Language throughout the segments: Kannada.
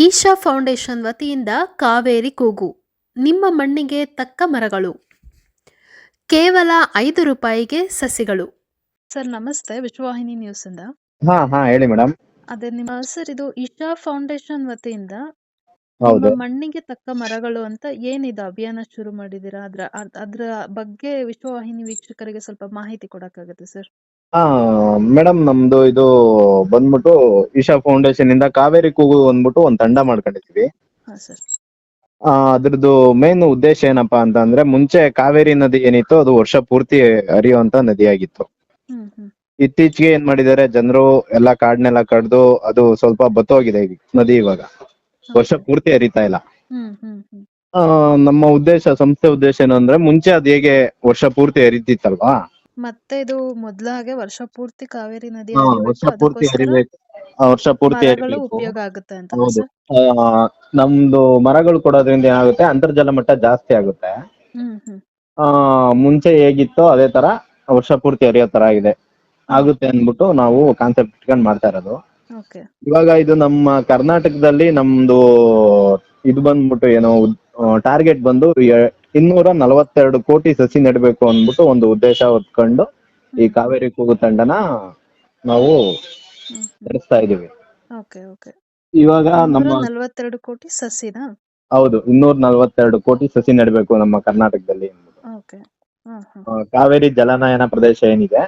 ಈಶಾ ಫೌಂಡೇಶನ್ ವತಿಯಿಂದ ಕಾವೇರಿ ಕೂಗು. ನಿಮ್ಮ ಮಣ್ಣಿಗೆ ತಕ್ಕ ಮರಗಳು. ಕೇವಲ ಐದು ರೂಪಾಯಿಗೆ ಸಸಿಗಳು. ಸರ್ ನಮಸ್ತೆ. ವಿಶ್ವವಾಹಿನಿ ನ್ಯೂಸ್ ಇಂದ ಹಾ ಹಾ ಹೇಳಿ ಮೇಡಮ್ ಅದೇ ನಿಮ್ಮ ಸರ್ ಇದು ಈಶಾ ಫೌಂಡೇಶನ್ ವತಿಯಿಂದ ಹೌದು. ನಿಮ್ಮ ಮಣ್ಣಿಗೆ ತಕ್ಕ ಮರಗಳು ಅಂತ ಏನಿದೆ? ಅಭಿಯಾನ ಶುರು ಮಾಡಿದೀರಾ ಅದ್ರ ಅದ್- ಅದ್ರ ಬಗ್ಗೆ ವಿಶ್ವವಾಹಿನಿ ವೀಕ್ಷಕರಿಗೆ ಸ್ವಲ್ಪ ಮಾಹಿತಿ ಕೊಡಕ್ಕಾಗತ್ತೆ ಸರ್? ಹಾ ಮೇಡಮ್ ನಮ್ದು ಇದು ಬಂದ್ಬಿಟ್ಟು ಇಶಾ ಫೌಂಡೇಶನ್ ಇಂದ ಕಾವೇರಿ ಕೂಗು ಅಂದ್ಬಿಟ್ಟು ಒಂದ್ ತಂಡ ಮಾಡ್ಕೊಂಡಿದೀವಿ. ಹಾ ಸರ್. ಆ ಅದ್ರದ್ದು ಮೇನ್ ಉದ್ದೇಶ ಏನಪ್ಪಾ ಅಂತಂದ್ರೆ ಮುಂಚೆ ಕಾವೇರಿ ನದಿ ಏನಿತ್ತು ಅದು ವರ್ಷ ಪೂರ್ತಿ ಹರಿಯುವಂತ ನದಿಯಾಗಿತ್ತು. ಹ್ಮ್ ಹ್ಮ್. ಇತ್ತೀಚೆಗೆ ಏನ್ ಮಾಡಿದ್ದಾರೆ ಜನರು ಎಲ್ಲಾ ಕಾಡ್ನೆಲ್ಲ ಕಡ್ದು ಅದು ಸ್ವಲ್ಪ ಬತ್ತೋಗಿದೆ ಈಗ ನದಿ ಇವಾಗ. ವರ್ಷ ಪೂರ್ತಿ ಹರಿತಾ ಇಲ್ಲ. ಹ್ಮ್ ಹ್ಮ್ ಹ್ಮ್. ಆ ನಮ್ಮ ಉದ್ದೇಶ ಸಂಸ್ಥೆ ಉದ್ದೇಶ ಏನು ಅಂದ್ರೆ ಮುಂಚೆ ಅದ್ ಹೇಗೆ ವರ್ಷ ಪೂರ್ತಿ ಹರಿತಿತ್ತಲ್ವಾ? ಮತ್ತೆ ಇದು ಮೊದ್ಲ ಹಾಗೆ ವರ್ಷ ಪೂರ್ತಿ ಕಾವೇರಿ ನದಿ ಹಾ, ಹರಿಬೇಕು, ವರ್ಷ ಪೂರ್ತಿ ಅದಕ್ಕೋಸ್ಕರ ಹರಿಬೇಕು. ಆ, ವರ್ಷ ಪೂರ್ತಿ ಮರಗಳು ಹರಿಬೇಕು. ಉಪಯೋಗ ಆಗುತ್ತೆ ಅಂತ ಹೌದು. ಆ, ನಮ್ದು ಮರಗಳು ಕೊಡೋದ್ರಿಂದ ಏನಾಗುತ್ತೆ ಅಂತರ್ಜಲ ಮಟ್ಟ ಜಾಸ್ತಿ ಆಗುತ್ತೆ. ಹ್ಮ್ ಹ್ಮ್. ಆ ಮುಂಚೆ ಹೇಗಿತ್ತೋ ಅದೇ ತರ ವರ್ಷ ಪೂರ್ತಿ ಹರಿಯೋ ತರ ಇದೆ ಆಗುತ್ತೆ ಅಂದ್ಬಿಟ್ಟು ನಾವು ಕಾನ್ಸೆಪ್ಟ್ ಇಟ್ಕೊಂಡು ಮಾಡ್ತಾ ಇರೋದು. ಓಕೆ. ಇವಾಗ ಇದು ನಮ್ಮ ಕರ್ನಾಟಕದಲ್ಲಿ ನಮ್ದು ಇದು ಬಂದ್ಬಿಟ್ಟು ಏನೋ ಟಾರ್ಗೆಟ್ ಬಂದು ಎ- ಇನ್ನೂರ ನಲವತ್ತೆರಡು ಕೋಟಿ ಸಸಿ ನೆಡಬೇಕು ಅಂದ್ಬಿಟ್ಟು ಒಂದು ಉದ್ದೇಶ ಹೊತ್ಕೊಂಡು ಈ ಕಾವೇರಿ ಕೂಗು ತಂಡನ ನಾವು ನಡೆಸ್ತಾ ಇದೀವಿ ಇವಾಗ ನಮ್ಮ ನಲ್ವತ್ತೆರಡು ಕೋಟಿ ಸಸಿನಾ? ಹೌದು ಇನ್ನೂರ ನಲವತ್ತೆರಡು ಕೋಟಿ ಸಸಿ ನೆಡಬೇಕು ನಮ್ಮ ಕರ್ನಾಟಕದಲ್ಲಿ. ಕಾವೇರಿ ಜಲನಯನ ಪ್ರದೇಶ ಏನಿದೆ.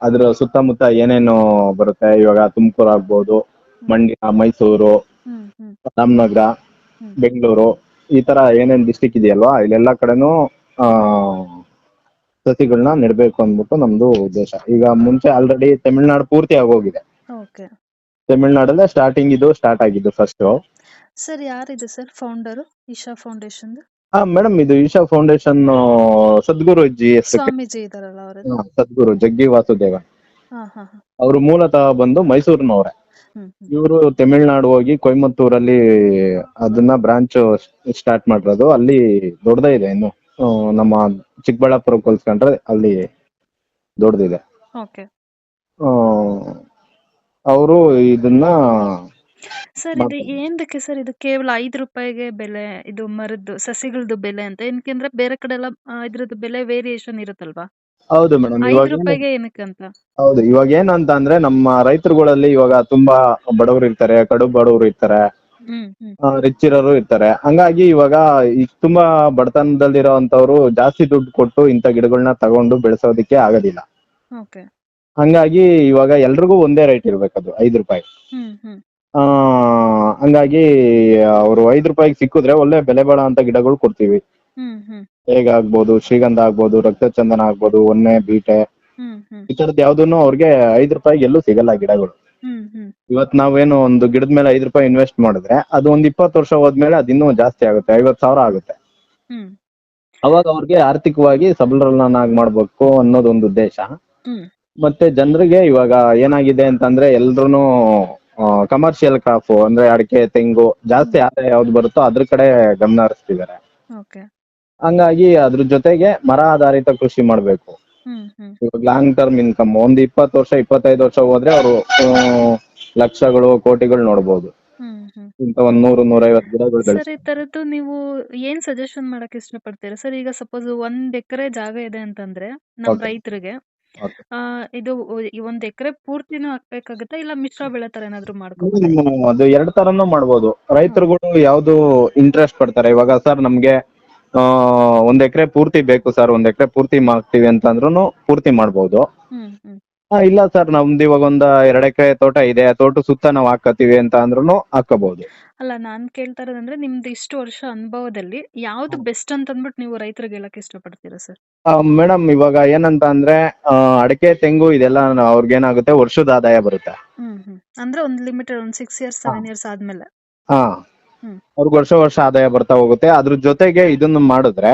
ಅದ್ರ ಸುತ್ತಮುತ್ತ ಏನೇನು ಬರುತ್ತೆ ಇವಾಗ ತುಮಕೂರು ಆಗ್ಬೋದು ಮಂಡ್ಯ ಮೈಸೂರು ರಾಮನಗರ ಬೆಂಗಳೂರು ಈ ತರ ಏನೇನ್ ಡಿಸ್ಟಿಕ್ ಇದೆಯಲ್ವಾ ಇಲ್ಲೆಲ್ಲಾ ಕಡೆನೂ ಆ ಸಸಿಗಳನ್ನ ನೆಡ್ಬೇಕು ಅಂದ್ಬಿಟ್ಟು ನಮ್ದು ಉದ್ದೇಶ. ಈಗ ಮುಂಚೆ ಆಲ್ರೆಡಿ ತಮಿಳ್ನಾಡು ಪೂರ್ತಿ ಆಗೋಗಿದೆ. ಓಕೆ ತಮಿಳ್ನಾಡಲ್ಲೇ ಸ್ಟಾರ್ಟಿಂಗ್ ಇದು ಸ್ಟಾರ್ಟ್ ಆಗಿದ್ದು ಫಸ್ಟ್ ಸರ್ ಯಾರಿದೆ ಸರ್ ಫೌಂಡರ್ ಇಶಾ ಫೌಂಡೇಶನ್ ಹಾ ಮೇಡಮ್ ಇದು ಈಶಾ ಫೌಂಡೇಶನ್ ಸದ್ಗುರು ಜಿ ಎಸ್ ಸ್ವಾಮೀಜಿ ಇದಾರಲ್ಲ ಅವರು ಸದ್ಗುರು ಜಗ್ಗಿ ವಾಸುದೇವ. ಅವರು ಮೂಲತಃ ಬಂದು ಮೈಸೂರಿನವ್ರೆ. ಇವರು ತಮಿಳ್ನಾಡು ಹೋಗಿ ಕೊಯಮತ್ತೂರಲ್ಲಿ ಅದನ್ನ ಬ್ರಾಂಚ್ ಸ್ಟಾರ್ಟ್ ಮಾಡಿರೋದು. ಅಲ್ಲಿ ದೊಡ್ಡದೇ ಇದೆ ಇನ್ನು. ಆ, ನಮ್ಮ ಚಿಕ್ಕಬಳ್ಳಾಪುರ ಕೊಲ್ಸ್ಕೊಂಡ್ರೆ ಅಲ್ಲಿ ದೊಡ್ಡದಿದೆ. ಓಕೆ. ಅವರು ಇದನ್ನ ಸರ್ ಇದು ಏನ್ದಕ್ಕೆ ಸರ್ ಇದು ಕೇವಲ ಐದು ರೂಪಾಯಿಗೆ ಬೆಲೆ ಇದು ಮರದ್ದು ಸಸಿಗಳದ್ದು ಬೆಲೆ ಅಂತ? ಏನಕ್ಕೆ ಅಂದ್ರೆ ಬೇರೆ ಕಡೆ ಎಲ್ಲ ಆ, ಇದ್ರದ್ದು ಬೆಲೆ ವೇರಿಯೇಷನ್ ಇರುತ್ತಲ್ವಾ? ಹೌದು ಮೇಡಮ್ ಐದು ಇವಾಗ ರೂಪಾಯಿಗೆ ಹೌದು ಇವಾಗ ಏನಂತ ಅಂದ್ರೆ ನಮ್ಮ ರೈತರುಗಳಲ್ಲಿ ಇವಾಗ ತುಂಬಾ ಬಡವರು ಇರ್ತಾರೆ ಕಡು ಬಡವರು ಇರ್ತಾರೆ ಹ್ಮ್ ಹ್ಮ್. ರಿಚ್ ಇರೋರು ಇರ್ತಾರೆ. ಹಂಗಾಗಿ ಇವಾಗ ಈ ತುಂಬಾ ಬಡತನದಲ್ಲಿರೋ ಅಂತವ್ರು ಜಾಸ್ತಿ ದುಡ್ಡು ಕೊಟ್ಟು ಇಂಥ ಗಿಡಗಳನ್ನ ತಗೊಂಡು ಬೆಳೆಸೋದಕ್ಕೆ ಆಗೋದಿಲ್ಲ. ಓಕೆ. ಹಂಗಾಗಿ ಇವಾಗ ಎಲ್ರಿಗೂ ಒಂದೇ ರೇಟ್ ಇರ್ಬೇಕದು ಐದು ರೂಪಾಯಿ. ಹ್ಮ್ ಹ್ಮ್. ಆ ಹಂಗಾಗಿ ಅವರು ಐದು ರೂಪಾಯಿಗೆ ಸಿಕ್ಕಿದ್ರೆ ಒಳ್ಳೆ ಬೆಲೆ ಬಾಳ ಅಂತ ಗಿಡಗಳು ಕೊಡ್ತೀವಿ. ಹ್ಮ್ ಹ್ಮ್. ಹೇಗ್ ಆಗ್ಬೋದು ಶ್ರೀಗಂಧ ಆಗ್ಬೋದು ರಕ್ತಚಂದನ ಆಗ್ಬೋದು ಒನ್ನೆ ಬೀಟೆ. ಹ್ಮ್ ಹ್ಮ್. ಈ ತರದ್ ಯಾವ್ದನ್ನು ಅವ್ರಿಗೆ ಐದ್ ರೂಪಾಯಿಗೆ ಎಲ್ಲೂ ಸಿಗಲ್ಲ ಗಿಡಗಳು. ಹ್ಮ್ ಹ್ಮ್. ಇವತ್ ನಾವೇನು ಒಂದು ಗಿಡದ ಮೇಲೆ ಐದ್ ರೂಪಾಯಿ ಇನ್ವೆಸ್ಟ್ ಮಾಡಿದ್ರೆ ಅದು ಒಂದ್ ಇಪ್ಪತ್ತು ವರ್ಷ ಹೋದ್ಮೇಲೆ ಅದು ಇನ್ನೂ ಜಾಸ್ತಿ ಆಗುತ್ತೆ ಐವತ್ ಸಾವಿರ ಆಗುತ್ತೆ. ಹ್ಮ್. ಅವಾಗ ಅವ್ರಿಗೆ ಆರ್ಥಿಕವಾಗಿ ಸಬಲರನ್ನಾಗಿ ಮಾಡ್ಬೇಕು ಅನ್ನೋದೊಂದು ಉದ್ದೇಶ. ಹ್ಮ್. ಮತ್ತೆ ಜನರಿಗೆ ಇವಾಗ ಏನಾಗಿದೆ ಅಂತಂದ್ರೆ ಎಲ್ರು ಕಮರ್ಷಿಯಲ್ ಕ್ರಾಪ್ ಅಂದ್ರೆ ಅಡಿಕೆ ತೆಂಗು ಜಾಸ್ತಿ ಆದಾಯ ಯಾವ್ದು ಬರುತ್ತೋ ಅದ್ರ ಕಡೆ ಗಮನ ಹರಿಸ್ತಿದ್ದಾರೆ. ಓಕೆ. ಹಂಗಾಗಿ ಅದ್ರ ಜೊತೆಗೆ ಮರ ಆಧಾರಿತ ಕೃಷಿ ಮಾಡ್ಬೇಕು. ಇವಾಗ ಲಾಂಗ್ ಟರ್ಮ್ ಇನ್ಕಮ್ ಒಂದ್ ಇಪ್ಪತ್ತು ವರ್ಷ ಇಪ್ಪತ್ತೈದು ವರ್ಷ ಹೋದ್ರೆ ಅವರು ಲಕ್ಷಗಳು ಕೋಟಿಗಳು ನೋಡ್ಬೋದು. ಇಂತ ಒಂದ್ ನೂರು ನೂರೈವತ್ತು ಗಿಡಗಳು ಸರ್ ಈ ತರದ್ದು ನೀವು ಏನ್ ಸಜೆಷನ್ ಮಾಡಕ್ ಇಷ್ಟಪಡ್ತೀರಾ? ಸರ್ ಈಗ ಸಪೋಸ್ ಒಂದ್ ಎಕರೆ ಜಾಗ ಇದೆ ಅಂತಂದ್ರೆ ನಮ್ ರೈತರಿಗೆ ಆ ಇದು ಒಂದ್ ಎಕರೆ ಪೂರ್ತಿನೂ ಹಾಕ್ಬೇಕಾಗತ್ತಾ? ಇಲ್ಲ ಮಿಶ್ರ ಬೆಳೆ ತರ ಏನಾದ್ರು ಮಾಡ್ಬೋದು ಹ್ಮ್, ಅದು ಎರಡ್ ತರನು ಮಾಡ್ಬೋದು. ರೈತರುಗಳು ಯಾವ್ದು ಇಂಟ್ರೆಸ್ಟ್ ಪಡ್ತಾರೆ? ಇವಾಗ ಸರ್ ನಮ್ಗೆ ಒಂದ್ ಎಕರೆ ಪೂರ್ತಿ ಬೇಕು ಸರ್ ಒಂದ್ ಎಕರೆ ಪೂರ್ತಿ ಮಾಡ್ತೀವಿ ಅಂತಂದ್ರು ಪೂರ್ತಿ ಮಾಡ್ಬೋದು. ಹ್ಮ್ ಹ್ಮ್. ಆ, ಇಲ್ಲ ಸರ್ ನಮ್ದು ಇವಾಗ ಒಂದ್ ಎರಡ್ ಎಕರೆ ತೋಟ ಇದೆ ಆ ತೋಟ ಸುತ್ತ ನಾವ್ ಹಾಕತ್ತೀವಿ ಅಂತ ಅಂದ್ರೂ ಹಾಕಬಹುದು ಅಲ್ಲ ನಾನ್ ಕೇಳ್ತಾ ಇರೋದಂದ್ರೆ ನಿಮ್ದು ಇಷ್ಟು ವರ್ಷ ಅನುಭವದಲ್ಲಿ ಯಾವ್ದು ಬೆಸ್ಟ್ ಅಂತ ಅಂದ್ಬಿಟ್ಟು ನೀವು ರೈತರಿಗೆ ಹೇಳಕ್ ಇಷ್ಟಪಡ್ತೀರಾ ಸರ್ ಮೇಡಮ್ ಇವಾಗ ಏನಂತ ಅಂದ್ರೆ ಆ, ಅಡಿಕೆ ತೆಂಗು ಇದೆಲ್ಲ ಅವ್ರಿಗೇನಾಗುತ್ತೆ ವರ್ಷದ ಆದಾಯ ಬರುತ್ತೆ. ಹ್ಮ್ ಹ್ಮ್. ಅಂದ್ರೆ ಒಂದ್ ಲಿಮಿಟೆಡ್ ಒಂದ್ ಸಿಕ್ಸ್ ಇಯರ್ಸ್ ಸೆವೆನ್ ಇಯರ್ಸ್ ಆದ್ಮೇಲೆ. ಹಾ. ಅವ್ರಿಗೆ ವರ್ಷ ವರ್ಷ ಆದಾಯ ಬರ್ತಾ ಹೋಗುತ್ತೆ. ಅದ್ರ ಜೊತೆಗೆ ಇದನ್ನ ಮಾಡಿದ್ರೆ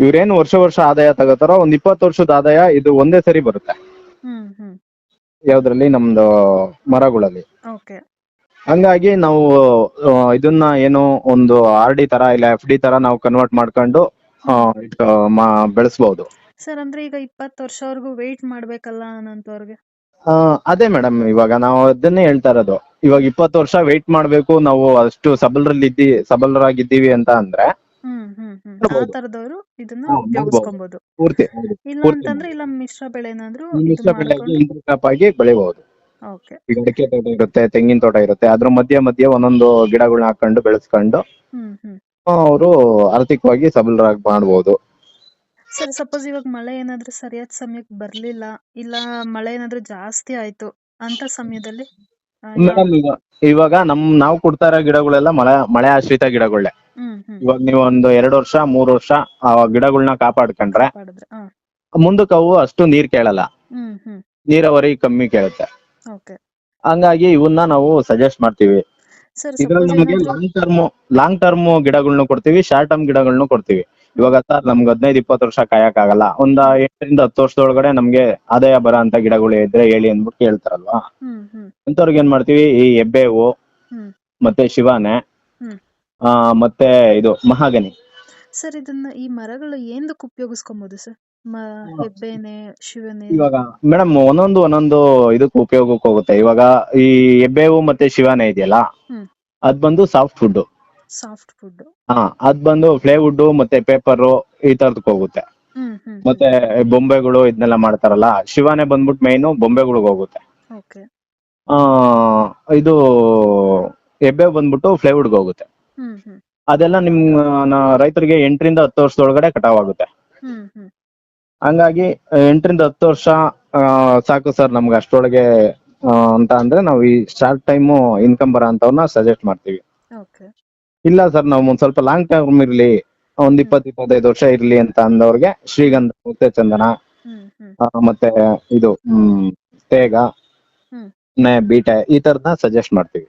ಇವ್ರೇನ್ ವರ್ಷ ವರ್ಷ ಆದಾಯ ತಗೋತಾರೋ ಒಂದ್ ಇಪ್ಪತ್ತು ವರ್ಷದ ಆದಾಯ ಇದು ಒಂದೇ ಸರಿ ಬರುತ್ತೆ. ಯಾವ್ದ್ರಲ್ಲಿ? ನಮ್ದು ಮರಗಳಲ್ಲಿ. ಹಂಗಾಗಿ ನಾವು ಇದನ್ನ ಏನು ಒಂದು ಆರ್ ಡಿ ತರ ಇಲ್ಲ ಎಫ್ ಡಿ ತರ ನಾವು ಕನ್ವರ್ಟ್ ಮಾಡ್ಕೊಂಡು ಬೆಳೆಸಬಹುದು ಸರ್ ಅಂದ್ರೆ ಈಗ ಇಪ್ಪತ್ತು ವರ್ಷವರೆಗೂ ವೇಟ್ ಮಾಡ್ಬೇಕಲ್ಲ ಅನ್ನೋಂಥವ್ರಿಗೆ ಅದೇ ಮೇಡಮ್ ಇವಾಗ ನಾವು ಅದನ್ನೇ ಹೇಳ್ತಾ ಇರೋದು. ಇವಾಗ ಇಪ್ಪತ್ತು ವರ್ಷ ವೆಯ್ಟ್ ಮಾಡ್ಬೇಕು ನಾವು ಅಷ್ಟು ಸಬಲರಲ್ಲಿ ಇದ್ದಿ ಸಬಲರಾಗಿದ್ದೀವಿ ಅಂತ ಅಂದ್ರೆ ಹ್ಮ್ ಹ್ಮ್ ಹ್ಮ್. ಆ ಮಾಡ್ಬೋದು. ತರದವರು ಇದನ್ನ ಹಾ, ಮಾಡ್ಬೋದು. ಉಪಯೋಗಿಸ್ಕೊಬಹುದು ಪೂರ್ತಿ ಇಲ್ಲ ಪೂರ್ತಿ. ಅಂತಂದ್ರೆ ಇಲ್ಲ ಮಿಶ್ರ ಬೆಳೆ ಏನಾದ್ರು ಮಿಶ್ರ ಬೆಳೆಗೆ ಮಾಡ್ಕೊಂಡು ಇಂಟರ್ ಕ್ರಾಪ್ ಆಗಿ ಬೆಳಿಬಹುದು ಓಕೆ. ಈಗ ಅಡಿಕೆ ತೋಟ ಇರುತ್ತೆ ತೆಂಗಿನ ತೋಟ ಇರುತ್ತೆ ಅದ್ರ ಮಧ್ಯ ಮಧ್ಯ ಒಂದೊಂದು ಗಿಡಗಳನ್ನ ಹಾಕೊಂಡು ಬೆಳೆಸ್ಕೊಂಡು ಹ್ಮ್ ಹ್ಮ್. ಅವರು ಆರ್ಥಿಕವಾಗಿ ಸಬಲರಾಗಿ ಮಾಡ್ಬೋದು. ಸರ್ ಸಪೋಸ್ ಇವಾಗ ಮಳೆ ಏನಾದ್ರೂ ಸರಿಯಾದ ಸಮಯಕ್ಕೆ ಬರ್ಲಿಲ್ಲ ಇಲ್ಲ ಮಳೆ ಏನಾದ್ರೂ ಜಾಸ್ತಿ ಆಯ್ತು ಅಂತ ಸಮಯದಲ್ಲಿ? ಮೇಡಮ್ ಇವಾಗ ನಮ್ ನಾವು ಕೊಡ್ತಾ ಇರೋ ಗಿಡಗಳೆಲ್ಲ ಮಳೆ ಮಳೆ ಆಶ್ರಿತ ಗಿಡಗಳೇ ಹ್ಮ್ ಹ್ಮ್. ಇವಾಗ ನೀವು ಒಂದು ಎರಡು ವರ್ಷ ಮೂರ್ ವರ್ಷ ಆ ಗಿಡಗಳನ್ನ ಕಾಪಾಡ್ಕೊಂಡ್ರೆ ಹಾ. ಮುಂದಕ್ಕೆ ಅವು ಅಷ್ಟು ನೀರ್ ಕೇಳಲ್ಲ. ಹ್ಮ್ ಹ್ಮ್. ನೀರಾವರಿ ಕಮ್ಮಿ ಕೇಳುತ್ತೆ. ಓಕೆ. ಹಂಗಾಗಿ ಇವನ್ನ ನಾವು ಸಜೆಸ್ಟ್ ಮಾಡ್ತೀವಿ. ಸರ್ ಇದ್ರಲ್ಲಿ ನಮಗೆ ಲಾಂಗ್ ಟರ್ಮ್ ಲಾಂಗ್ ಟರ್ಮ್ ಗಿಡಗಳನ್ನ ಕೊಡ್ತೀವಿ ಶಾರ್ಟ್ ಟರ್ಮ್ ಗಿಡಗಳನ್ನ ಕೊಡ್ತೀವಿ. ಇವಾಗ ಸರ್ ನಮ್ಗೆ ಹದಿನೈದು ಇಪ್ಪತ್ತು ವರ್ಷ ಕಾಯಕ್ಕಾಗಲ್ಲ. ಒಂದ್ ಎಂಟರಿಂದ ಹತ್ತು ವರ್ಷದೊಳಗಡೆ ನಮ್ಗೆ ಆದಾಯ ಬರ ಅಂತ ಗಿಡಗಳು ಇದ್ರೆ ಹೇಳಿ ಅಂದ್ಬಿಟ್ಟು ಕೇಳ್ತಾರಲ್ವಾ? ಹ್ಮ್ ಹ್ಮ್. ಅಂತವ್ರಿಗೆ ಏನ್ ಮಾಡ್ತೀವಿ? ಈ ಹೆಬ್ಬೇವು ಹ್ಮ್. ಮತ್ತೆ ಶಿವಾನೆ ಹ್ಮ್. ಆ ಮತ್ತೆ ಇದು ಮಹಾಗನಿ ಸರ್ ಇದನ್ನ ಈ ಮರಗಳು ಏನದಕ್ಕೆ ಉಪಯೋಗಿಸ್ಕೊಬಹುದು ಸರ್ ಮ ಹೆಬ್ಬೆನೆ ಶಿವನೆ? ಇವಾಗ ಮೇಡಮ್ ಒಂದೊಂದು ಒಂದೊಂದು ಇದಕ್ಕೆ ಉಪಯೋಗಕ್ಕೆ ಹೋಗುತ್ತೆ. ಇವಾಗ ಈ ಹೆಬ್ಬೇವು ಮತ್ತೆ ಶಿವಾನೆ ಇದೆಯಲ್ಲ? ಹ್ಮ್. ಅದ್ ಬಂದು ಸಾಫ್ಟ್ ಫುಡ್ ಸಾಫ್ಟ್ ಫುಡ್ ಹಾ ಅದ್ ಬಂದು ಪ್ಲೇವುಡ್ ಮತ್ತೆ ಪೇಪರ್ ಈ ತರದಕ್ಕೆ ಹೋಗುತ್ತೆ. ಹ್ಮ್ ಹ್ಮ್ ಮತ್ತೆ ಬೊಂಬೆಗಳು ಇದನ್ನೆಲ್ಲ ಮಾಡ್ತಾರಲ್ಲ ಶಿವಾನೆ ಬಂದ್ಬಿಟ್ಟು ಮೇನ್ ಬೊಂಬೆಗಳಿಗೆ ಹೋಗುತ್ತೆ. ಓಕೆ ಆ ಇದು ಎಬ್ಬೆ ಬಂದ್ಬಿಟ್ಟು ಫ್ಲೈವುಡ್ಗೆ ಹೋಗುತ್ತೆ. ಹ್ಮ್ ಹ್ಮ್. ಅದೆಲ್ಲ ನಿಮ್ ನ- ರೈತರಿಗೆ ಎಂಟರಿಂದ ಹತ್ತು ವರ್ಷದೊಳಗಡೆ ಕಟಾವ್ ಆಗುತ್ತೆ ಹ್ಮ್ ಹ್ಮ್. ಹಂಗಾಗಿ ಎಂಟರಿಂದ ಹತ್ತು ವರ್ಷ ಆ, ಸಾಕು ಸರ್ ನಮ್ಗೆ ಅಷ್ಟರೊಳಗೆ ಆ, ಅಂತ ಅಂದ್ರೆ ನಾವು ಈ ಶಾರ್ಟ್ ಟೈಮ್ ಇನ್ಕಮ್ ಬರೋ ಅಂತವನ್ನ ಸಜೆಸ್ಟ್ ಮಾಡ್ತೀವಿ. ಓಕೆ ಇಲ್ಲ ಸರ್ ನಾವು ಒಂದ್ ಸ್ವಲ್ಪ ಲಾಂಗ್ ಟರ್ಮ್ ಇರ್ಲಿ ಒಂದ್ ಇಪ್ಪತ್ ಇಪ್ಪತ್ತೈದು ವರ್ಷ ಇರ್ಲಿ ಅಂತ ಅಂದವ್ರಿಗೆ ಶ್ರೀಗಂಧ ಮುಕ್ತ ಚಂದನ ಆ, ಮತ್ತೆ ಇದು ಹ್ಮ್ ತೇಗ ಹ್ಮ್. ನೆ ಬೀಟೆ ಈ ತರದ್ನ ಸಜೆಸ್ಟ್ ಮಾಡ್ತೀವಿ.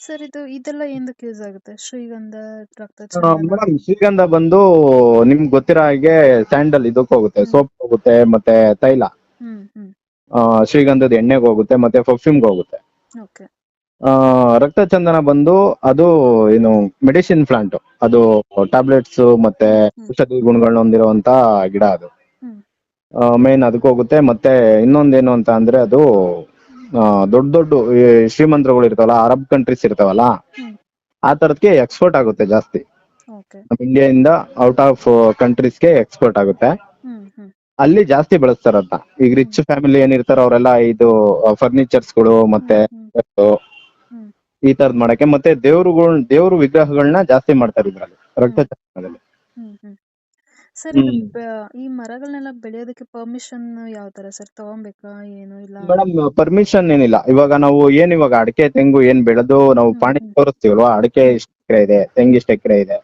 ಸರ್ ಇದು ಇದೆಲ್ಲ ಏನಕ್ಕೆ ಯೂಸ್ ಆಗುತ್ತೆ? ಶ್ರೀಗಂಧ ರಕ್ತ ಚಂದನ ಮೇಡಮ್ ಶ್ರೀಗಂಧ ಬಂದು ನಿಮ್ಗೆ ಗೊತ್ತಿರೋ ಹಾಗೆ ಸ್ಯಾಂಡಲ್ ಇದಕ್ಕೆ ಹೋಗುತ್ತೆ ಹ್ಮ್. ಸೋಪ್ ಹೋಗುತ್ತೆ ಮತ್ತೆ ತೈಲ. ಹ್ಮ್ ಹ್ಮ್. ಆ, ಶ್ರೀಗಂಧದ ಎಣ್ಣೆಗೆ ಹೋಗುತ್ತೆ ಮತ್ತೆ ಪರ್ಫ್ಯೂಮ್ಗೆ ಹೋಗುತ್ತೆ. ಓಕೆ. ರಕ್ತ ಚಂದನ ಬಂದು ಅದು ಏನು ಮೆಡಿಸಿನ್ ಪ್ಲಾಂಟ್ ಅದು ಟ್ಯಾಬ್ಲೆಟ್ಸ್ ಮತ್ತೆ. ಔಷಧಿ ಗುಣಗಳನ್ನ ಹೊಂದಿರುವಂತ ಗಿಡ ಅದು. ಮೇನ್ ಅದಕ್ಕೆ ಹೋಗುತ್ತೆ. ಮತ್ತೆ ಇನ್ನೊಂದೇನು ಅಂತ ಅಂದ್ರೆ ಅದು ದೊಡ್ಡ ದೊಡ್ಡ ಶ್ರೀಮಂತರುಗಳು ಇರ್ತಾವಲ್ಲ ಅರಬ್ ಕಂಟ್ರೀಸ್ ಇರ್ತಾವಲ್ಲ ಆ ತರದ್ಕೆ ಎಕ್ಸ್ಪೋರ್ಟ್ ಆಗುತ್ತೆ ಜಾಸ್ತಿ. ನಮ್ ಇಂಡಿಯಾದಿಂದ ಔಟ್ ಆಫ್ ಕಂಟ್ರೀಸ್ಗೆ ಎಕ್ಸ್ಪೋರ್ಟ್ ಆಗುತ್ತೆ. ಅಲ್ಲಿ ಜಾಸ್ತಿ ಬಳಸ್ತಾರ ಅದನ್ನ ಈಗ ರಿಚ್ ಫ್ಯಾಮಿಲಿ ಏನಿರ್ತಾರ ಅವರೆಲ್ಲ ಇದು ಫರ್ನಿಚರ್ಸ್ಗಳು ಮತ್ತೆ. ಈ ತರದ್ ಮಾಡಕ್ಕೆ. ಮತ್ತೆ ದೇವ್ರುಗಳ್ ದೇವ್ರ ವಿಗ್ರಹಗಳನ್ನ ಜಾಸ್ತಿ ಮಾಡ್ತಾರೆ ಇದ್ರಲ್ಲಿ ರಕ್ತ ಚರ್ಮದಲ್ಲಿ. ಸರ್ ಈ ಮರಗಳನ್ನೆಲ್ಲ ಬೆಳೆಯೋದಕ್ಕೆ ಪರ್ಮಿಷನ್ ಯಾವ ತರ ಸರ್? ತಗೊಬೇಕಾ ಏನು ಇಲ್ಲ? ಮೇಡಮ್ ಪರ್ಮಿಷನ್ ಏನಿಲ್ಲ. ಇವಾಗ ನಾವು ಏನ್ ಇವಾಗ ಅಡಿಕೆ ತೆಂಗು ಏನ್ ಬೆಳೆದು ನಾವು ಪಾಣಿ. ತೋರಿಸ್ತೀವಲ್ವಾ? ಅಡಿಕೆ ಇಷ್ಟ ಎಕರೆ ಇದೆ ತೆಂಗು ಇಷ್ಟ ಎಕರೆ ಇದೆ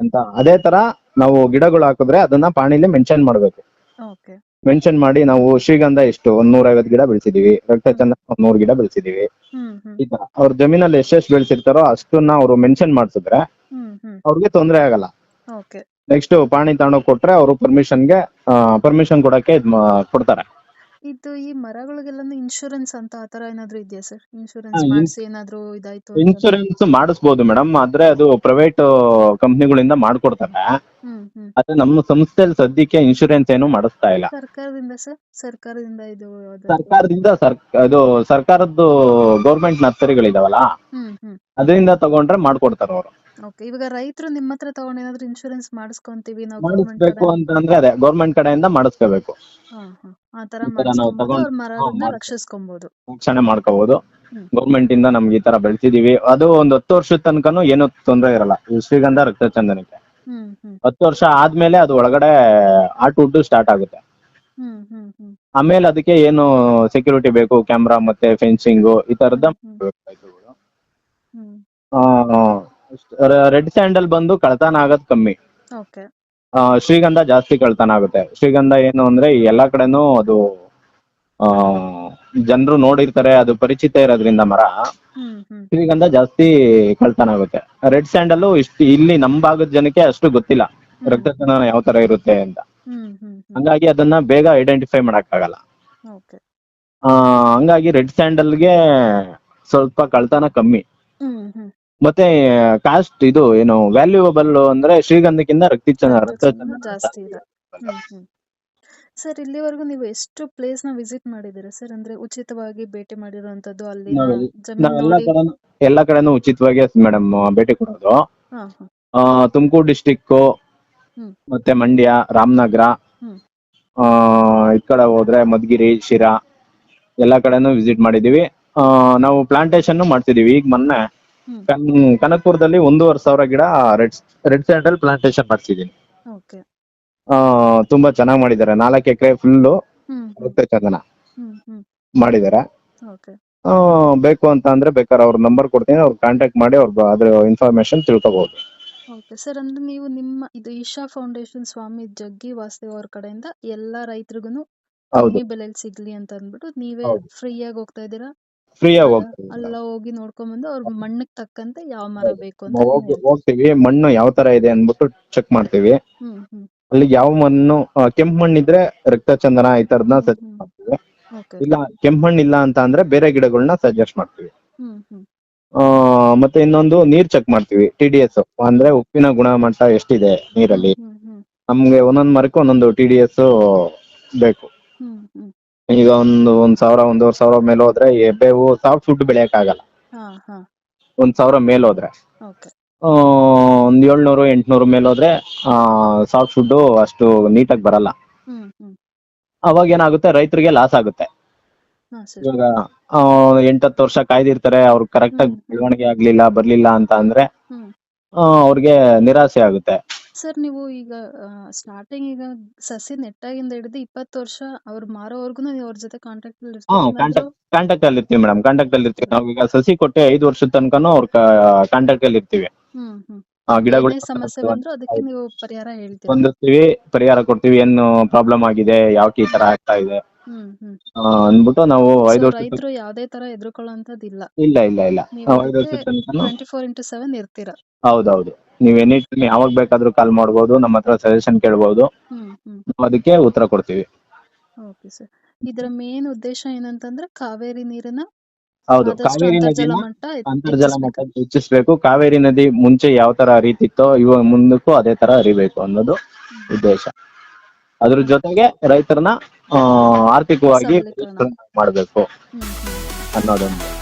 ಅಂತ. ಅದೇ ತರ ನಾವು ಗಿಡಗಳು ಹಾಕಿದ್ರೆ ಅದನ್ನ ಪಾಣಿಲಿ ಮೆನ್ಷನ್ ಮಾಡ್ಬೇಕು. ಓಕೆ. ಮೆನ್ಷನ್ ಮಾಡಿ ನಾವು ಶ್ರೀಗಂಧ ಎಷ್ಟು? ಒಂದ್ ನೂರ ಐವತ್ ಗಿಡ ಬೆಳೆಸಿದೀವಿ. ರಕ್ತ ಚಂದ ಒಂದ್ ನೂರ್ ಗಿಡ ಬೆಳೆಸಿದೀವಿ. ಈಗ ಅವ್ರ ಜಮೀನಲ್ಲಿ ಎಷ್ಟೆಷ್ಟು ಬೆಳೆಸಿರ್ತಾರೋ ಅಷ್ಟನ್ನ ಅವರು ಮೆನ್ಷನ್ ಮಾಡ್ಸಿದ್ರೆ ಅವ್ರಿಗೆ ತೊಂದರೆ ಆಗಲ್ಲ. ನೆಕ್ಸ್ಟ್ ಪಾಣಿ ತಗೊಂಡೋಗ್ ಕೊಟ್ರೆ ಅವರು ಪರ್ಮಿಷನ್ಗೆ ಪರ್ಮಿಷನ್ ಕೊಡಕ್ಕೆ ಇದ್ ಕೊಡ್ತಾರೆ. ಇದು ಈ ಮರಗಳಿಗೆಲ್ಲ ಇನ್ಶೂರೆನ್ಸ್ ಅಂತ ಆತರ ಏನಾದ್ರು ಇದೆಯಾ ಸರ್ ಇನ್ಶೂರೆನ್ಸ್ ಹಾ, ಇನ್- ಮಾಡಿಸಿ ಏನಾದ್ರು ಇದಾಯ್ತು ಇನ್ಶೂರೆನ್ಸ್ ಮಾಡಿಸಬಹುದು ಮೇಡಮ್ ಆದ್ರೆ ಅದು ಪ್ರೈವೇಟ್ ಕಂಪ್ನಿಗಳಿಂದ ಮಾಡ್ಕೊಡ್ತಾರೆ. ಹ್ಮ್ ಹ್ಮ್. ಆದ್ರೆ ನಮ್ಮ ಸಂಸ್ಥೆಯಲ್ಲಿ ಸದ್ಯಕ್ಕೆ ಇನ್ಶೂರೆನ್ಸ್ ಏನು ಮಾಡಿಸ್ತಾ ಇಲ್ಲ. ಸರ್ಕಾರದಿಂದ ಸರ್ ಸರ್ಕಾರದಿಂದ ಇದು ಯಾವ್ದಾದ್ರು- ಸರ್ಕಾರದಿಂದ ಸರ್ ಅದು ಸರ್ಕಾರದ್ದು ಗೌರ್ಮೆಂಟ್ ನರ್ಸರಿಗಳಿದಾವಲ್ಲ ಹ್ಮ್ ಹ್ಮ್. ಅದರಿಂದ ತಗೊಂಡ್ರೆ ಮಾಡ್ಕೊಡ್ತಾರೆ ಅವರು ಓಕೆ ಇವಾಗ ರೈತರು ನಿಮ್ಮ ಹತ್ರ ತಗೊಂಡ್ ಏನಾದ್ರು ಇನ್ಶೂರೆನ್ಸ್ ಮಾಡಿಸ್ಕೊಂತೀವಿ ನಾವು ಮಾಡಿಸ್ಬೇಕು ಅಂತಂದ್ರೆ ಅದೇ ಗೌರ್ಮೆಂಟ್ ಕಡೆಯಿಂದ ಮಾಡಿಸ್ಕೋಬೇಕು. ಆ ತರ ಈ ತರ ನಾವು ಮಾಡಿಸ್ಕೊಂಬೋದು ತಗೊಂಡ್- ಅವ್ರ ಮರಗಳನ್ನ ರಕ್ಷಿಸ್ಕೊಬಹುದು ರಕ್ಷಣೆ ಮಾಡ್ಕೋಬಹುದು ಹ್ಮ್. ಗೌರ್ಮೆಂಟ್ ಇಂದ ನಮ್ಗೆ ಈ ತರ ಬೆಳೆಸಿದೀವಿ. ಅದು ಒಂದ್ ಹತ್ತು ವರ್ಷದ ತನಕನು ಏನು ತೊಂದರೆ ಇರಲ್ಲ. ಈ ಶ್ರೀಗಂಧ ರಕ್ತ ಚಂದನಕ್ಕೆ ಹ್ಮ್ ಹ್ಮ್. ಹತ್ತು ವರ್ಷ ಆದ್ಮೇಲೆ ಅದು ಒಳಗಡೆ ಆಟ ಉಡ್ಡು ಸ್ಟಾರ್ಟ್ ಆಗುತ್ತೆ. ಹ್ಮ್ ಹ್ಮ್ ಹ್ಮ್. ಆಮೇಲೆ ಅದಕ್ಕೆ ಏನು ಸೆಕ್ಯೂರಿಟಿ ಬೇಕು ಕ್ಯಾಮ್ರಾ ಮತ್ತೆ ಫೆನ್ಸಿಂಗ್ ಈ ತರದ ಹ್ಮ್ ಹ್ಮ್. ರೆಡ್ ಸ್ಯಾಂಡಲ್ ಬಂದು ಕಳ್ತನ ಆಗೋದ್ ಕಮ್ಮಿ. ಓಕೆ ಶ್ರೀಗಂಧ ಜಾಸ್ತಿ ಕಳ್ತನ ಆಗುತ್ತೆ. ಶ್ರೀಗಂಧ ಏನು ಅಂದ್ರೆ ಎಲ್ಲಾ ಕಡೆನೂ ಅದು ಜನರು ನೋಡಿರ್ತಾರೆ ಅದು ಪರಿಚಿತ ಇರೋದ್ರಿಂದ ಮರ. ಶ್ರೀಗಂಧ ಜಾಸ್ತಿ ಕಳ್ತನ ಆಗುತ್ತೆ. ರೆಡ್ ಸ್ಯಾಂಡಲ್ ಇಷ್ಟು ಇಲ್ಲಿ ನಮ್ ಭಾಗದ ಜನಕ್ಕೆ ಅಷ್ಟು ಗೊತ್ತಿಲ್ಲ. ಹ್ಮ್. ರಕ್ತ ಚಂದನ ಯಾವ ತರ ಇರುತ್ತೆ ಅಂತ. ಹಂಗಾಗಿ ಅದನ್ನ ಬೇಗ ಐಡೆಂಟಿಫೈ ಮಾಡಕ್ಕಾಗಲ್ಲ. ಹಂಗಾಗಿ ರೆಡ್ ಸ್ಯಾಂಡಲ್ಗೆ ಸ್ವಲ್ಪ ಕಳ್ತನ ಕಮ್ಮಿ. ಮತ್ತೆ ಕಾಸ್ಟ್ ಇದು ಏನು ವ್ಯಾಲ್ಯೂಬಲ್ ಅಂದ್ರೆ ಶ್ರೀಗಂಧಕ್ಕಿಂತ ರಕ್ತ ಜಾಸ್ತಿ ಇದೆ. ಹ್ಮ್ ಹ್ಮ್. ಸರ್ ಇಲ್ಲಿವರೆಗೂ ನೀವು ಎಷ್ಟು ಪ್ಲೇಸ್ನ ವಿಸಿಟ್ ಮಾಡಿದ್ದೀರಾ ಸರ್? ಅಂದ್ರೆ ಉಚಿತವಾಗಿ ಭೇಟಿ ಮಾಡಿರುವಂತದ್ದು ಅಲ್ಲಿ ಎಲ್ಲ ಕಡೆನು ಎಲ್ಲಾ ಕಡೆನೂ ಉಚಿತವಾಗಿ ಮೇಡಮ್ ಭೇಟಿ ಕೊಡೋದು. ಹಾ ಹಾ. Tumakuru district hmm. ಮತ್ತೆ ಮಂಡ್ಯ ರಾಮನಗರ ಹ್ಮ್. ಆ ಈ ಕಡೆ ಹೋದ್ರೆ ಮಧುಗಿರಿ ಶಿರಾ ಎಲ್ಲಾ ಕಡೆನೂ ವಿಸಿಟ್ ಮಾಡಿದೀವಿ ಆ ನಾವು ಪ್ಲಾಂಟೇಶನ್ ಮಾಡ್ತಿದೀವಿ ಈಗ ಮೊನ್ನೆ ಕನಕಪುರದಲ್ಲಿ ಒಂದೂವರೆ ಸಾವಿರ ಗಿಡ ರೆಡ್ ರೆಡ್ ಸ್ಯಾಂಡಲ್ ಪ್ಲಾಂಟೇಶನ್ ಮಾಡ್ತಿದೀನಿ ಓಕೆ. ಆ ತುಂಬಾ ಚೆನ್ನಾಗಿ ಮಾಡಿದ್ದಾರೆ. ನಾಲ್ಕು ಎಕರೆ ಫುಲ್ಲು ಹ್ಮ್. ಚಂದನ ಮಾಡಿದ್ದಾರೆ. ಬೇಕು ಅಂತ ಅಂದ್ರೆ ಬೇಕಾದ್ರೆ ಅವ್ರ ನಂಬರ್ ಕೊಡ್ತೀನಿ ಅವ್ರ ಕಾಂಟ್ಯಾಕ್ಟ್ ಮಾಡಿ ಅವ್ರ ಅದ್ರ ಇನ್ಫಾರ್ಮೇಶನ್ ತಿಳ್ಕೊಬಹುದು ಓಕೆ. ಸರ್ ಅಂದ್ರೆ ನೀವು ನಿಮ್ಮ ಇದು ಇಶಾ ಫೌಂಡೇಶನ್ ಸ್ವಾಮಿ ಜಗ್ಗಿ ವಾಸುದೇವ್ ಅವ್ರ ಕಡೆಯಿಂದ ಎಲ್ಲಾ ರೈತರಿಗೂ ಬೆಲೆಯಲ್ಲಿ ಸಿಗ್ಲಿ ಅಂತ ಅಂದ್ಬಿಟ್ಟು ನೀವೇ ಹೌದು. ಫ್ರೀ ಆಗಿ ಹೋಗ್ತಾ ಇದ್ದೀರಾ? ಫ್ರೀ ಆಗಿ ಅಲ್ಲ ಹೋಗ್ತೀವಿ ಅಲ್ಲ ಹೋಗಿ ನೋಡ್ಕೊಂಡ್ ಬಂದು ಅವ್ರ ಮಣ್ಣಕ್ ತಕ್ಕಂತೆ ಯಾವ ಮರ ಬೇಕು ಅಂತ ಹೋಗ್-. ಹೋಗ್ತೀವಿ. ಮಣ್ಣು ಯಾವ ತರ ಇದೆ ಅನ್ಬಿಟ್ಟು ಚೆಕ್ ಮಾಡ್ತೀವಿ. ಹ್ಮ್ ಹ್ಮ್. ಅಲ್ಲಿ ಯಾವ ಮಣ್ಣು ಕೆಂಪ್ ಕೆಂಪು ಮಣ್ಣಿದ್ರೆ ರಕ್ತ ಚಂದನ ಈ ತರದ್ನ ಸಜೆಸ್ಟ್ ಹ್ಮ್. ಮಾಡ್ತೀವಿ. ಓಕೆ ಇಲ್ಲ ಕೆಂಪ್ ಮಣ್ಣು ಇಲ್ಲ ಅಂತ ಅಂದ್ರೆ ಬೇರೆ ಗಿಡಗಳನ್ನ ಸಜೆಸ್ಟ್ ಮಾಡ್ತೀವಿ. ಹ್ಮ್ ಹ್ಮ್. ಆ, ಮತ್ತೆ ಇನ್ನೊಂದು ನೀರ್ ಚೆಕ್ ಮಾಡ್ತೀವಿ. ಟಿ ಡಿ ಎಸ್ ಅಂದ್ರೆ ಉಪ್ಪಿನ ಗುಣಮಟ್ಟ ಎಷ್ಟಿದೆ ನೀರಲ್ಲಿ? ಹ್ಮ್ ಹ್ಮ್. ನಮ್ಗೆ ಒಂದೊಂದ್ ಮರಕ್ಕೆ ಒಂದೊಂದು ಟಿ ಡಿ ಎಸ್ ಬೇಕು. ಹ್ಮ್ ಹ್ಮ್. ಈಗ ಒಂದು ಒಂದ್ ಸಾವಿರ ಒಂದೂವರೆ ಸಾವಿರ ಮೇಲೆ ಹೋದ್ರೆ ಬೇವು ಸಾಫ್ಟ್ ಫುಡ್ ಬೆಳೆಯಕ್ ಆಗಲ್ಲ ಹಾ ಹಾ. ಒಂದ್ ಸಾವಿರ ಮೇಲೆ ಹೋದ್ರೆ. ಓಕೆ. ಆ, ಒಂದ್ ಏಳ್ನೂರು ಎಂಟ್ನೂರು ಮೇಲೆ ಹೋದ್ರೆ ಸಾಫ್ಟ್ ಫುಡ್ ಅಷ್ಟು ನೀಟಾಗಿ ಬರಲ್ಲ. ಹ್ಮ್ ಹ್ಮ್. ಅವಾಗ ಏನಾಗುತ್ತೆ ರೈತರಿಗೆ ಲಾಸ್ ಆಗುತ್ತೆ. ಹಾ ಸರ್. ಇವಾಗ ಆ, ಎಂಟತ್ತು ವರ್ಷ ಕಾಯ್ದಿರ್ತಾರೆ ಅವ್ರು ಕರೆಕ್ಟ್ ಆಗಿ ಹ್ಮ್. ಬೆಳವಣಿಗೆ ಆಗ್ಲಿಲ್ಲ ಬರ್ಲಿಲ್ಲ ಅಂತ ಅಂದ್ರೆ ಹ್ಮ್. ಆ, ಅವ್ರಿಗೆ ನಿರಾಸೆ ಆಗುತ್ತೆ. ಸರ್ ನೀವು ಈಗ ಸ್ಟಾರ್ಟಿಂಗ್ ಈಗ ಸಸಿ ನೆಟ್ಟಾಗಿಂದ ಹಿಡಿದು ಇಪ್ಪತ್ತು ವರ್ಷ ಅವ್ರು ಮಾರೋವರೆಗೂ ನೀವು ಅವ್ರ ಜೊತೆ ಕಾಂಟ್ಯಾಕ್ಟ್ ಅಲ್ಲಿ ಹಾ ಕಾಂಟ್ಯಾಕ್ಟ್ ಕಾಂಟ್ಯಾಕ್ಟ್ ಅಲ್ಲಿ ಇರ್ತೀವಿ ಮೇಡಮ್ ಕಾಂಟ್ಯಾಕ್ಟ್ ಅಲ್ಲಿ ಇರ್ತೀವಿ. ನಾವು ಈಗ ಸಸಿ ಕೊಟ್ಟೆ ಐದು ವರ್ಷದ ತನಕನೂ ಅವ್ರ ಕಾಂಟ್ಯಾಕ್ಟ್ ಅಲ್ಲಿ ಇರ್ತೀವಿ. ಹ್ಮ್ ಹ್ಮ್. ಆ, ಗಿಡಗಳು ಏನೇ ಸಮಸ್ಯೆ ಬಂದ್ರು ಅದಕ್ಕೆ ನೀವು ಪರಿಹಾರ ಹೇಳ್ತೀರಾ? ಹೊಂದಿಸ್ತೀವಿ ಪರಿಹಾರ ಕೊಡ್ತೀವಿ ಏನು ಪ್ರಾಬ್ಲಮ್ ಆಗಿದೆ ಯಾಕೆ ಈ ತರ ಆಗ್ತಾ ಇದೆ? ಹ್ಮ್ ಹ್ಮ್. ಆ, ಅಂದ್ಬಿಟ್ಟು ನಾವು ಐದು ಸೊ ವರ್ಷ ರೈತರು ಯಾವ್ದೇ ತರ ಎದುರ್ಕೊಳ್ಳೋಂಥದ್ದಿಲ್ಲ ಇಲ್ಲ ಇಲ್ಲ ಇಲ್ಲ. ನೀವು ಐದು ಅದಕ್ಕೆ ವರ್ಷದ ತನಕನೂ ಟ್ವೆಂಟಿ ಫೋರ್ ಇಂಟು ಸೆವೆನ್ ಇರ್ತೀರಾ. ಹೌದೌದು. ನೀವು ಎನಿ ಟೈಮ್ ಯಾವಾಗ ಬೇಕಾದ್ರೂ ಕಾಲ್ ಮಾಡ್ಬೋದು ನಮ್ಮ ಹತ್ರ ಸಜೆಷನ್ ಕೇಳ್ಬೋದು. ಹ್ಮ್ ಹ್ಮ್. ನಾವು ಅದಕ್ಕೆ ಉತ್ತರ ಕೊಡ್ತೀವಿ. ಓಕೆ ಸರ್ ಇದರ ಮೇನ್ ಉದ್ದೇಶ ಏನಂತಂದ್ರೆ ಕಾವೇರಿ ನೀರನ್ನ ಹೌದು. ಆದಷ್ಟು ಕಾವೇರಿ ಅಂತರ್ಜಲ ನದಿನ ಮಟ್ಟ ಎತ್- ಅಂತರ್ಜಲ ಮಟ್ಟ ಹೆಚ್ಚಿಸಬೇಕು. ಹೆಚ್ಚಿಸ್ಬೇಕು ಕಾವೇರಿ ನದಿ ಮುಂಚೆ ಯಾವ ತರ ಹರಿತಿತ್ತೋ ಇವಾಗ ಮುಂದಕ್ಕೂ ಅದೇ ತರ ಹರಿಬೇಕು ಅನ್ನೋದು ಉದ್ದೇಶ. ಅದ್ರ ಜೊತೆಗೆ ರೈತರನ್ನ ಆ, ಆರ್ಥಿಕವಾಗಿ ಮಾಡ್ಬೇಕು ಅನ್ನೋದೊಂದು.